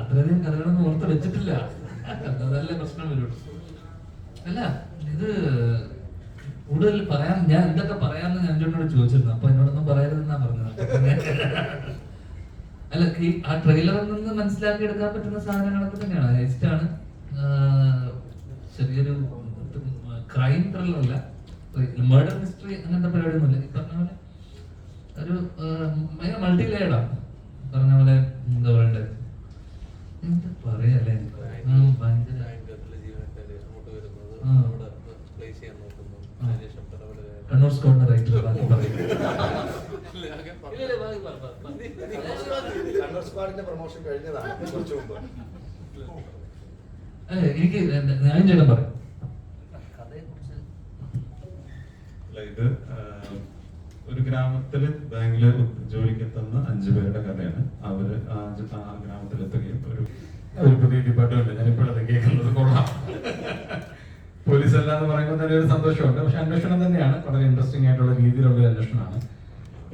അത്രയധികം കഥകളൊന്നും ഓർത്ത് വെച്ചിട്ടില്ല. അതല്ലേ പ്രശ്നം വരുള്ളൂ. അല്ല ഇത് കൂടുതൽ പറയാൻ ഞാൻ എന്തൊക്കെ പറയാന്ന് ഞാൻ എന്നോട് ചോദിച്ചിരുന്നു. അപ്പൊ എന്നോടൊന്നും പറയരുതെന്നാ പറഞ്ഞത്. അല്ല ഈ ആ ട്രെയിലറിൽ നിന്ന് മനസ്സിലാക്കി എടുക്കാൻ പറ്റുന്ന സാധനങ്ങളൊക്കെ തന്നെയാണ്. ഇഷ്ടമാണ്. ചെറിയൊരു ക്രൈം ത്രില്ലറല്ല. മർഡർ മിസ്റ്ററി അങ്ങനത്തെ പരിപാടിയൊന്നുമില്ല. ഈ പറഞ്ഞ പോലെ ഒരു ഭയങ്കര മൾട്ടി ലെയർഡാണ് പറഞ്ഞ പോലെ എന്താ പറയണ്ടേ? എന്താ പറയല്ലേ ഭയങ്കര. കണ്ണൂർ റൈറ്റർ ബാക്കി പറയും കണ്ണൂർ സ്ക്വാഡിന്റെ പ്രൊമോഷൻ കഴിഞ്ഞതാണ്. കുറച്ച് മുമ്പ്. അല്ല എനിക്ക് ഞാൻ ചേട്ടൻ പറയും. ഇത് ഒരു ഗ്രാമത്തിൽ ബാങ്കിൽ ജോലിക്ക് എത്തുന്ന അഞ്ചു പേരുടെ കഥയാണ്. അവർ ആ ഗ്രാമത്തിൽ എത്തുകയും ഒരു ഒരു പുതിയ ഡിപ്പാർട്ട്മെന്റ് ഞാൻ ഇപ്പോഴത് കേൾക്കുന്നത് കൊള്ളാം. പോലീസ് അല്ലാന്ന് പറയുമ്പോൾ തന്നെ ഒരു സന്തോഷമുണ്ട്. പക്ഷെ അന്വേഷണം തന്നെയാണ്. വളരെ ഇൻട്രസ്റ്റിംഗ് ആയിട്ടുള്ള രീതിയിലുള്ള അന്വേഷണമാണ്.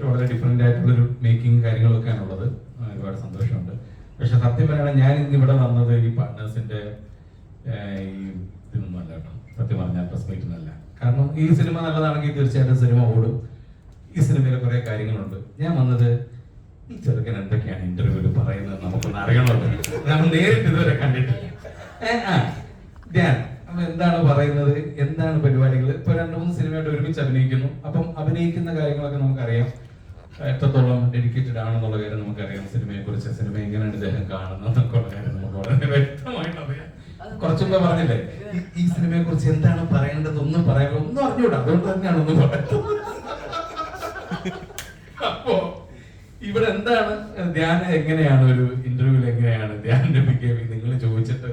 വളരെ ഡിഫറെന്റ് ആയിട്ടുള്ള ഒരു മേക്കിംഗ് കാര്യങ്ങളൊക്കെയാണ് ഉള്ളത് ഒരുപാട് സന്തോഷമുണ്ട്. പക്ഷെ സത്യം പറയുകയാണെങ്കിൽ ഞാൻ ഇന്ന് ഇവിടെ വന്നത് ഈ പാർട്ട്നേഴ്സിന്റെ ഈ ഇതൊന്നും അല്ല കേട്ടോ. സത്യം പറഞ്ഞാൽ പ്രസ് മീറ്റിനല്ല. കാരണം ഈ സിനിമ നല്ലതാണെങ്കിൽ തീർച്ചയായിട്ടും സിനിമ ഓടും. ഈ സിനിമയിൽ കുറേ കാര്യങ്ങളുണ്ട്. ഞാൻ വന്നത് ഈ ചെറുക്കൻ എന്തൊക്കെയാണ് ഇന്റർവ്യൂവിൽ പറയുന്നത് നമുക്കൊന്ന് അറിയണമല്ലോ. നമ്മൾ നേരിട്ട് ഇതുവരെ കണ്ടിട്ടില്ല. ഞാൻ എന്താണ് പറയുന്നത്? എന്താണ് പരിപാടികൾ ഇപ്പൊ രണ്ടു മൂന്ന് സിനിമയായിട്ട് ഒരുമിച്ച് അഭിനയിക്കുന്നു. അപ്പം അഭിനയിക്കുന്ന കാര്യങ്ങളൊക്കെ നമുക്കറിയാം. എത്രത്തോളം ഡെഡിക്കേറ്റഡ് ആണെന്നുള്ള കാര്യം നമുക്കറിയാം. സിനിമയെ കുറിച്ച് സിനിമ എങ്ങനെയാണ് ഇദ്ദേഹം കാണുന്നത് എന്നൊക്കെയുള്ള കാര്യം നമുക്ക് വളരെ വ്യക്തമായിട്ട് അറിയാം കുറച്ചു പറഞ്ഞില്ലേ? ഈ- സിനിമയെ കുറിച്ച് എന്താണ് പറയേണ്ടത് ഒന്നും പറയാൻ ഒന്നും അറിഞ്ഞൂടാ. അതുകൊണ്ട് തന്നെയാണ് ഒന്നും പറയുന്നത് അപ്പോ ഇവിടെ എന്താണ്? ധ്യാനം എങ്ങനെയാണ് ഒരു ഇന്റർവ്യൂവിൽ എങ്ങനെയാണ്? ധ്യാനം ബിഹേവിയർ നിങ്ങൾ ചോദിച്ചിട്ട്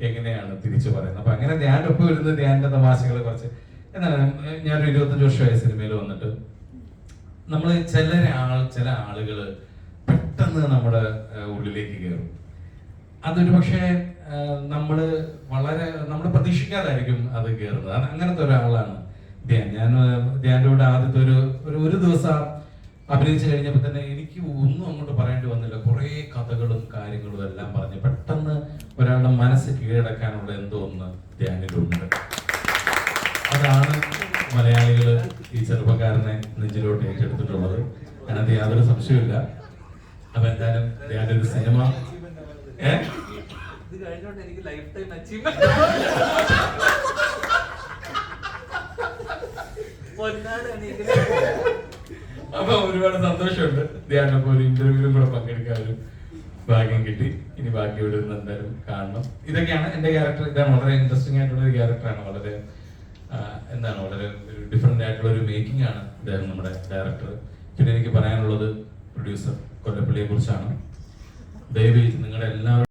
എങ്ങനെയാണ് തിരിച്ചു പറയുന്നത്? അപ്പൊ അങ്ങനെ ധ്യാന്റെ ഒപ്പം വരുന്ന ധ്യാനിന്റെ തമാശകൾ കുറച്ച് എന്താണ്? ഞാനൊരു ഇരുപത്തഞ്ച് വർഷമായ സിനിമയിൽ വന്നിട്ട് നമ്മൾ ചില ആൾ ചില ആളുകൾ പെട്ടെന്ന് നമ്മുടെ ഉള്ളിലേക്ക് കയറും അതൊരു പക്ഷേ നമ്മൾ വളരെ നമ്മൾ പ്രതീക്ഷിക്കാതായിരിക്കും അത് കയറുന്നത് അങ്ങനത്തെ ഒരാളാണ് ധ്യാൻ. ഞാൻ ധ്യാന്റെ കൂടെ ആദ്യത്തെ ഒരു ഒരു ദിവസം അഭിനയിച്ചു കഴിഞ്ഞപ്പോൾ തന്നെ എനിക്ക് ഒന്നും അങ്ങോട്ട് പറയേണ്ടി വന്നില്ല. കുറേ കഥകളും കാര്യങ്ങളും എല്ലാം പറഞ്ഞ് പെട്ടെന്ന് ഒരാളുടെ മനസ്സ് കീഴടക്കാനുള്ള എന്തോ ഒന്ന് ധ്യാനിലുണ്ട് അതാണ് മലയാളികൾ ഈ ചെറുപ്പക്കാരനെ നെഞ്ചിലോട്ട് ഏറ്റെടുത്തിട്ടുള്ളത്. അതിനകത്ത് യാതൊരു സംശയമില്ല അപ്പൊ എന്തായാലും ധ്യാന്റെ ഒരു സിനിമ. ഏ? ഇത് കഴിഞ്ഞോണ്ട് എനിക്ക് ലൈഫ് ടൈം അച്ചീവ്മെന്റ് അപ്പൊ ഒരുപാട് സന്തോഷമുണ്ട്. ധ്യാനപ്പോ ഒരു ഇന്റർവ്യൂവിലും കൂടെ പങ്കെടുക്കാൻ ഒരു ഭാഗ്യം കിട്ടി. ഇനി ബാക്കി ഇവിടെ നിന്ന് എന്തായാലും കാണണം. ഇതൊക്കെയാണ് എന്റെ ക്യാരക്ടർ ഇതാണ് വളരെ ഇൻട്രസ്റ്റിംഗ് ആയിട്ടുള്ള ഒരു ക്യാരക്ടറാണ് വളരെ എന്താണ് വളരെ ഒരു ഡിഫറെന്റ് ആയിട്ടുള്ള ഒരു മേക്കിംഗ് ആണ് ഇദ്ദേഹം നമ്മുടെ ഡയറക്ടർ പിന്നെ എനിക്ക് പറയാനുള്ളത് പ്രൊഡ്യൂസർ കൊല്ലപ്പള്ളിയെ കുറിച്ചാണ് ദയവേ നിങ്ങളുടെ എല്ലാവരും